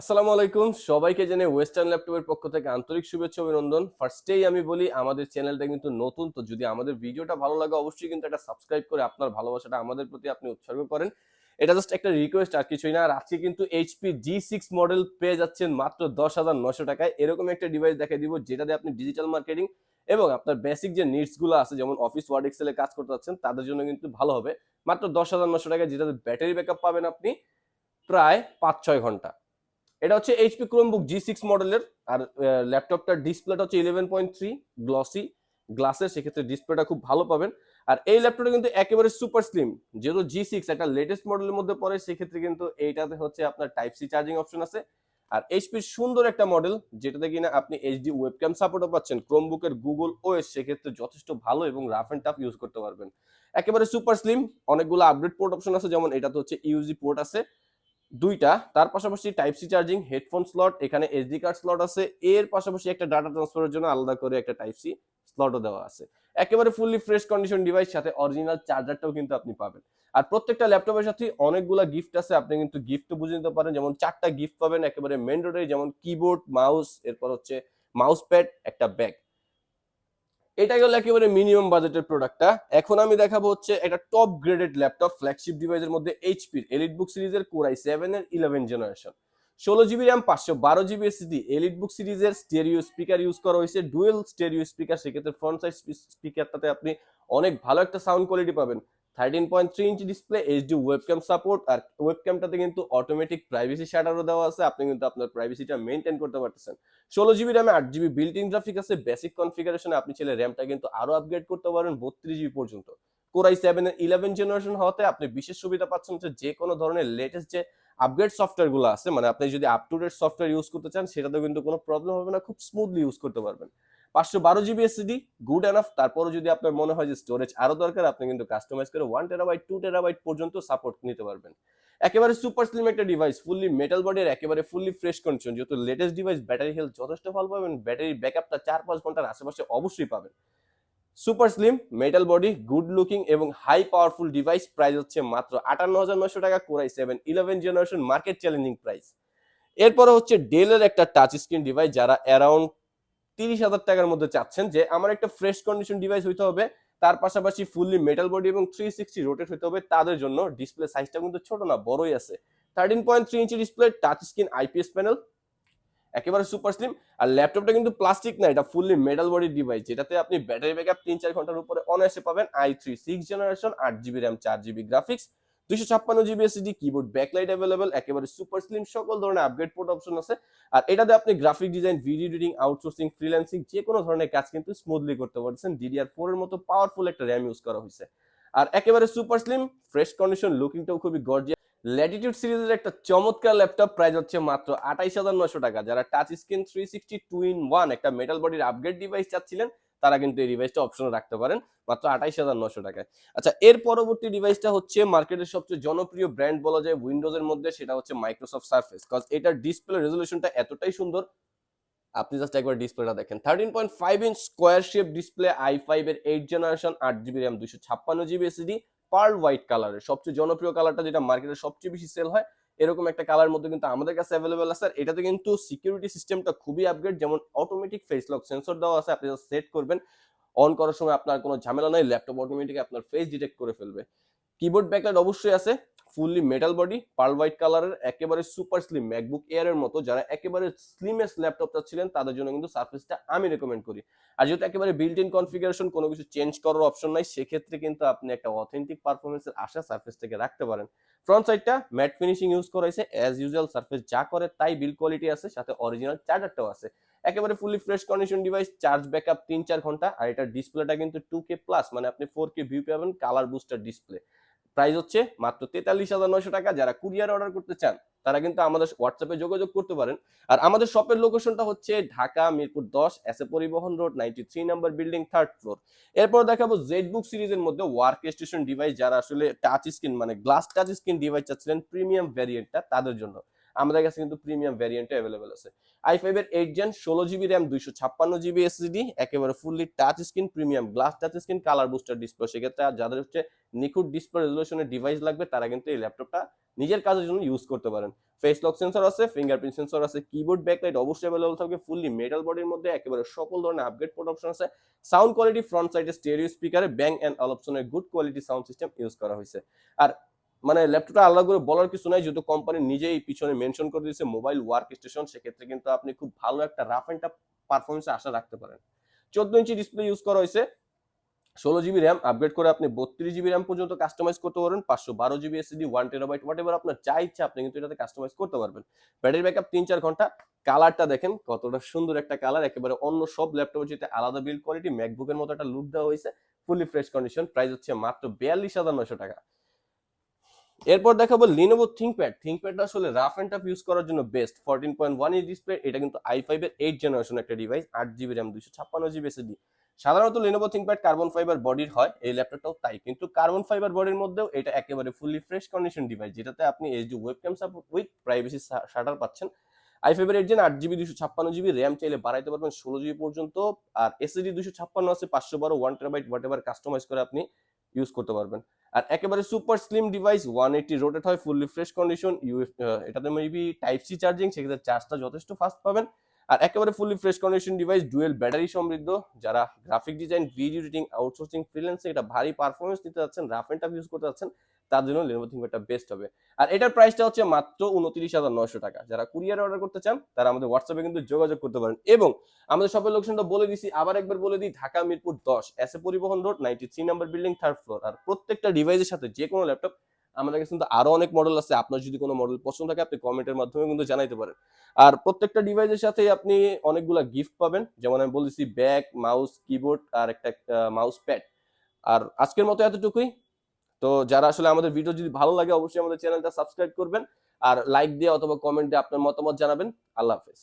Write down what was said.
আসসালামু আলাইকুম। সবাইকে জেনে ওয়েস্টার্ন ল্যাপটপের পক্ষ থেকে আন্তরিক শুভেচ্ছা, অভিনন্দন। ফার্স্টেই আমি বলি, আমাদের চ্যানেলটা কিন্তু নতুন, তো যদি আমাদের ভিডিওটা ভালো লাগে, অবশ্যই কিন্তু এটা সাবস্ক্রাইব করে আপনার ভালোবাসাটা আমাদের প্রতি আপনি উৎসর্গ করেন। এটা জাস্ট একটা রিকোয়েস্ট আর কিছুই না। আর আজকে কিন্তু এইচপি জি সিক্স মডেল পেয়ে যাচ্ছেন মাত্র দশ হাজার নশো টাকায়। এরকম একটা ডিভাইস দেখাই দিব যেটাতে আপনি ডিজিটাল মার্কেটিং এবং আপনার বেসিক যে নিডসগুলো আছে, যেমন অফিস ওয়ার্ড এক্সেলে কাজ করতে যাচ্ছেন, তাদের জন্য কিন্তু ভালো হবে। মাত্র দশ হাজার নশো টাকায় যেটাতে ব্যাটারি ব্যাকআপ পাবেন আপনি প্রায় পাঁচ ছয় ঘণ্টা। এটা হচ্ছে এইচপি ক্রোমবুক জি সিক্স মডেলের আর ল্যাপটপটার ডিসপ্লেটা হচ্ছে ইলেভেন পয়েন্ট থ্রি গ্লসি গ্লাসের সেক্ষেত্রে ডিসপ্লেটা খুব ভালো পাবেন। আর এই ল্যাপটপটা কিন্তু একেবারে সুপার স্লিম যেহেতু জি সিক্স একটা লেটেস্ট মডেলের মধ্যে পড়ে, সেক্ষেত্রে কিন্তু এইটাতে হচ্ছে আপনার টাইপ সি চার্জিং অপশন আছে। আর এইচপির সুন্দর একটা মডেল যেটাতে কিনা আপনি এইচডি ওয়েবক্যাম সাপোর্টও পাচ্ছেন ক্রোমবুকের গুগল ওএস সেক্ষেত্রে যথেষ্ট ভালো এবং রাফ অ্যান্ড টাফ ইউজ করতে পারবেন। একেবারে সুপার স্লিম অনেকগুলো আপডেট পোর্ট অপশন আছে, যেমন এটাতে হচ্ছে ইউজি পোর্ট আছে। দুইটা, তার পাশাপাশি type C charging headphone slot এখানে এসডি কার্ড স্লট আছে। এর পাশাপাশি একটা ডাটা ট্রান্সফারের জন্য আলাদা করে একটা টাইপ সি স্লটও দেওয়া আছে। একেবারে ফুললি ফ্রেশ কন্ডিশন ডিভাইস সাথে অরিজিনাল চার্জারটাও কিন্তু আপনি পাবেন। আর প্রত্যেকটা ল্যাপটপের সাথে অনেকগুলা গিফট আছে, আপনি কিন্তু গিফটও বুঝে নিতে পারেন। যেমন চারটা গিফট পাবেন, একেবারে ম্যান্ডেটরি যেমন কিবোর্ড মাউস এরপর হচ্ছে মাউস প্যাড একটা ব্যাগ এটা গেল একেবারে মিনিমাম বাজেটের প্রোডাক্টটা এখন আমি দেখাবো হচ্ছে একটা টপ গ্রেডেড ল্যাপটপ ফ্ল্যাগশিপ ডিভাইসের মধ্যে এইচপির এলিট বুক সিরিজের কোরাই সেভেন এর ইলেভেন জেনারেশন ষোলো জিবি র্যাম পাঁচশো বারো জিবি এসএসডি এলিট বুক সিরিজের স্টেরিও স্পিকার ইউজ করা হয়েছে। ডুয়েল স্টেরিও স্পিকার সেক্ষেত্রে ফ্রন্ট সাইড স্পিকারটাতে আপনি অনেক ভালো একটা সাউন্ড কোয়ালিটি পাবেন। Thirteen point three inch display HD webcam support আর ওয়েবক্যামটাতে কিন্তু অটোমেটিক প্রাইভেসি শাটারও দেওয়া আছে। আপনি কিন্তু আপনার প্রাইভেসিটা মেনটেন করতে পারতেছেন। ষোলো জিবি র্যামে আট জিবি বিল্ট গ্রাফিক আছে বেসিক কনফিগারেশনে আপনি ছেলে র্যামটা কিন্তু আরও আপগ্রেড করতে পারেন বত্রিশ জিবি পর্যন্ত। কোরাই সেভেন ইলেভেন জেনারেশন হওয়াতে আপনি বিশেষ সুবিধা পাচ্ছেন যে যে কোনো ধরনের লেটেস্ট যে আপগ্রেড সফটওয়্যারগুলো আছে মানে আপনি যদি up to date software use করতে চান, সেটাতেও কিন্তু কোনো প্রবলেম হবে না, খুব স্মুথলি ইউজ করতে পারবেন। পাঁচশো বারো জিবি এসএসডি গুড এনাফ তারপরও যদি আপনার মনে হয় যে স্টোরেজ আরও দরকার, আপনি কিন্তু কাস্টমাইজ করে ওয়ান টেরাবাইট টু টেরাবাইট পর্যন্ত সাপোর্ট নিতে পারবেন। একেবারে সুপার স্লিম একটা ডিভাইস ফুললি মেটাল বডির একেবারে ফুললি ফ্রেশ কন্ডিশন যেহেতু লেটেস্ট ডিভাইস ব্যাটারি হেলথ যথেষ্ট ভালো পাবেন। ব্যাটারি ব্যাকআপটা চার পাঁচ ঘণ্টার আশেপাশে অবশ্যই পাবেন। Super slim metal body good looking এবং হাই পাওয়ারফুল ডিভাইস প্রাইস হচ্ছে মাত্র আটান্ন হাজার নয়শো টাকা core i seven eleven generation market challenging price এরপরে হচ্ছে ডেলের একটা টাচ স্ক্রিন ডিভাইস যারা অ্যারাউন্ড তিরিশ হাজার টাকার মধ্যে চাচ্ছেন যে আমার একটা ফ্রেশ কন্ডিশন ডিভাইস হইতে হবে, তার পাশাপাশি ফুললি মেটাল বডি এবং থ্রি সিক্সটি রোটেট হতে হবে, তাদের জন্য ডিসপ্লে সাইজটা কিন্তু ছোট না, বড়ই আছে। Thirteen point three inch display touch screen IPS panel একেবারে সুপার স্লিম আর ল্যাপটপটা কিন্তু প্লাস্টিক না, এটা ফুললি মেটাল বডি ডিভাইস যেটাতে আপনি ব্যাটারি ব্যাকআপ তিন চার ঘণ্টার উপরে অনায়াসে পাবেন আই থ্রি সিক্স জেনারেশন আট জিবি র্যাম চার জিবি গ্রাফিক্স দুশো ছাপ্পান্ন GB SSD keyboard backlight available একেবারে সুপার স্লিম সকল ধরনের আপগ্রেড পোর্ট অপশন আছে। আর এটাতে আপনি graphic design video editing outsourcing freelancing যে কোনো ধরনের কাজ কিন্তু স্মুথলি করতে পারছেন। ডিডিআর ফোর এর মতো পাওয়ারফুল একটা র্যাম ইউজ করা হয়েছে। আর একেবারে সুপার স্লিম ফ্রেশ কন্ডিশন লুকিংটাও খুবই গর্জিয়াস ল্যাটিটিউড সিরিজের একটা চমৎকার ল্যাপটপ প্রাইস হচ্ছে মাত্র আঠাইশ হাজার নশো টাকা। যারা touch screen three sixty two in one একটা মেটাল বডির আপগ্রেড ডিভাইস চাচ্ছিলেন তারা কিন্তু এই ডিভাইসটা অপশনে রাখতে পারেন মাত্র আঠাইশ হাজার নশো টাকায়। আচ্ছা এর পরবর্তী ডিভাইসটা হচ্ছে মার্কেটের সবচেয়ে জনপ্রিয় ব্র্যান্ড বলা যায় উইন্ডোজের মধ্যে, সেটা হচ্ছে মাইক্রোসফট সার্ফেস কজ এটার ডিসপ্লে রেজলিউশনটা এতটাই সুন্দর। আপনি জাস্ট একবার ডিসপ্লেটা দেখেন। Thirteen point five inch square shape display I five এর এইট জেনারেশন আট জিবি র্যাম দুশো ছাপ্পান্ন জিবি এসিডি পার্ল হোয়াইট কালারের সবচেয়ে জনপ্রিয় কালারটা যেটা মার্কেটে সবচেয়ে বেশি সেল হয় এরকম একটা কালার মধ্যে কিন্তু আমাদের কাছে অ্যাভেলেবেল আছে। আর এটাতে কিন্তু সিকিউরিটি সিস্টেমটা খুবই আপগ্রেড যেমন অটোমেটিক ফেস লক সেন্সর দেওয়া আছে, আপনি সেট করবেন। অন করার সময় আপনার কোনো ঝামেলা নাই ল্যাপটপ অটোমেটিক আপনার ফেস ডিটেক্ট করে ফেলবে। কিবোর্ড ব্যাকলাইট অবশ্যই আছে। Fully metal body pearl white কালারের একেবারে সুপার স্লিম ম্যাকবুক এয়ার এর মতো। যারা একেবারে স্লিমেস্ট ল্যাপটপ চাচ্ছিলেন তাদের জন্য কিন্তু সার্ফেসটা আমি রেকমেন্ড করি। আর যেহেতু একেবারে বিল্ট ইন কনফিগারেশন কোনো কিছু চেঞ্জ করার অপশন নাই, সেক্ষেত্রে কিন্তু আপনি একটা অথেন্টিক পারফরমেন্সের আশা সার্ফেস থেকে রাখতে পারেন। ফ্রন্ট সাইডটা ম্যাট ফিনিশিং ইউজ করা হয়েছে। অ্যাজ ইউজুয়াল সার্ফেস যা করে তাই বিল কোয়ালিটি আছে, সাথে অরিজিনাল চার্জারটাও আছে। একেবারে fully fresh condition device charge backup তিন চার ঘণ্টা। আর এটার ডিসপ্লেটা কিন্তু টু কে প্লাস মানে আপনি ফোর কে ভিউ পাবেন কালার বুস্টার ডিসপ্লে প্রাইস হচ্ছে মাত্র তেতাল্লিশ হাজার নয়শো টাকা। যারা কুরিয়ার অর্ডার করতে চান, তারা কিন্তু আমাদের হোয়াটসঅ্যাপে যোগাযোগ করতে পারেন। আর আমাদের শপের লোকেশনটা হচ্ছে ঢাকা মিরপুর দশ, এস পরিবহন road ninety three number building third floor এরপর দেখাবো জেড বুক সিরিজের মধ্যে ওয়ার্ক স্টেশন ডিভাইস যারা আসলে টাচ স্ক্রিন মানে গ্লাস টাচ স্ক্রিন ডিভাইস চাচ্ছিলেন প্রিমিয়াম ভ্যারিয়েন্টটা তাদের জন্য। আমাদের কাছে কিন্তু প্রিমিয়াম ভ্যারিয়েন্টে অ্যাভেলেবেল আছে। আই ফাইভ এর এইট জেন ষোলো জিবি র্যাম দুইশো ছাপ্পান্ন জিবি এসএসডি একেবারে fully touch screen premium glass touch screen colour booster display সেক্ষেত্রে যাদের হচ্ছে নিখুঁত ডিসপ্লে রেজলিউশনের ডিভাইস লাগবে, তারা কিন্তু এই ল্যাপটপটা নিজের কাজের জন্য ইউজ করতে পারেন। ফেস লক সেন্সর আছে ফিঙ্গারপ্রিন্ট সেন্সর আছে কিবোর্ড ব্যাকলাইট অবশ্যই অ্যাভেলেবল থাকবে। ফুললি মেটাল বডির মধ্যে একেবারে সকল ধরনের আপগ্রেড পোর্ট অপশন আছে। সাউন্ড কোয়ালিটি ফ্রন্ট সাইডে স্টেরিও স্পিকারে ব্যাং অ্যান্ড অপশনের good quality sound system use করা হয়েছে। আর মানে ল্যাপটপটা আলাদা করে বলার কিছু নাই, যেহেতু কোম্পানি নিজেই পিছনে মেনশন করে দিয়েছে মোবাইল ওয়ার্ক স্টেশন সেক্ষেত্রে কিন্তু আপনি খুব ভালো একটা রাফ অ্যান্ড পারফরমেন্সে আশা রাখতে পারেন। চোদ্দ ইঞ্চি ডিসপ্লে ইউজ করা হয়েছে, ষোলো জিবি র্যাম আপগ্রেড করে আপনি বত্রিশ জিবি র্যাম পর্যন্ত কাস্টমাইজ করতে পারবেন, পাঁচশো বারো GB SSD one terabyte whatever আপনার যা ইচ্ছা আপনি কিন্তু এটাতে কাস্টমাইজ করতে পারবেন। ব্যাটারি ব্যাকআপ তিন চার ঘণ্টা। কালারটা দেখেন, কতটা সুন্দর একটা কালার একেবারে অন্য সব ল্যাপটপের যেটা আলাদা বিল্ড কোয়ালিটি ম্যাকবুকের মতো একটা লুক দেওয়া হয়েছে ফুলি ফ্রেশ কন্ডিশন প্রাইস হচ্ছে মাত্র বিয়াল্লিশ হাজার নশো টাকা। এরপর দেখাবো লিনোভো থিঙ্কপ্যাড থিঙ্কপ্যাডটা আসলে রাফ অ্যান্ড টাফ ইউজ করার জন্য best fourteen point one inch display এটা কিন্তু আই ফাইভ এর এইট জেনারেশন একটা ডিভাইস আট জিবি র্যাম দুইশো ছাপ্পান্ন জিবি এসএসডি সাধারণত লিনোভো থিঙ্কপ্যাড কার্বন ফাইবার বডির হয়, এই ল্যাপটপটাও তাই। কিন্তু কার্বন ফাইবার বডির মধ্যেও এটা একেবারে ফুলি ফ্রেশ কন্ডিশন ডিভাইস যেটাতে আপনি HD webcam support with privacy shutter পাচ্ছেন। আই ফাইভের এইট জেন আট জিবি দুশো ছাপ্পান্ন জিবি র্যাম চাইলে বাড়াইতে পারবেন। ষোলো জিবি পর্যন্ত, আর এসএসডি দুশো ছাপ্পান্ন আছে, পাঁচশো বারো one terabyte whatever customise করে আপনি ইউজ করতে পারবেন। আর একেবারে super slim device one eighty rotate হয় ফুল রিফ্রেশ কন্ডিশন ইউএফ এটাতে মেবি টাইপ সি চার্জিং সেক্ষেত্রে চার্জটা যথেষ্ট ফাস্ট পাবেন। আর একেবারে fully fresh condition device dual battery সমৃদ্ধ। যারা graphic design video editing outsourcing ফ্রিল্যান্সে এটা ভারী পারফরমেন্স নিতে যাচ্ছেন রাফ অ্যান্ড টাফ ইউজ করতে যাচ্ছেন, তার জন্য লেনোভো থিঙ্কপ্যাডটা বেস্ট হবে। আর এটার প্রাইসটা হচ্ছে মাত্র উনত্রিশ হাজার নয়শো টাকা। যারা কুরিয়ার অর্ডার করতে চান, তারা আমাদের হোয়াটসঅ্যাপে কিন্তু যোগাযোগ করতে পারেন। এবং আমাদের শপের লোকেশনটা বলে দিছি, আবার একবার বলে দিই, ঢাকা মিরপুর দশ এস এ পরিবহন road ninety three number building third floor আর প্রত্যেকটা ডিভাইসের সাথে যে কোনো ল্যাপটপ আমাদের কাছে কিন্তু আরও অনেক মডেল আছে। আপনার যদি কোনো মডেল পছন্দ থাকে, আপনি কমেন্টের মাধ্যমে কিন্তু জানাইতে পারেন। আর প্রত্যেকটা ডিভাইসের সাথে আপনি অনেকগুলা গিফট পাবেন। যেমন আমি বলেছি ব্যাগ মাউস কিবোর্ড আর একটা মাউস প্যাড আর আজকের মতো এতটুকুই। তো যারা আসলে আমাদের ভিডিও যদি ভালো লাগে, অবশ্যই আমাদের চ্যানেলটা সাবস্ক্রাইব করবেন। আর লাইক দিয়ে অথবা কমেন্ট দিয়ে আপনার মতামত জানাবেন। আল্লাহ হাফেজ।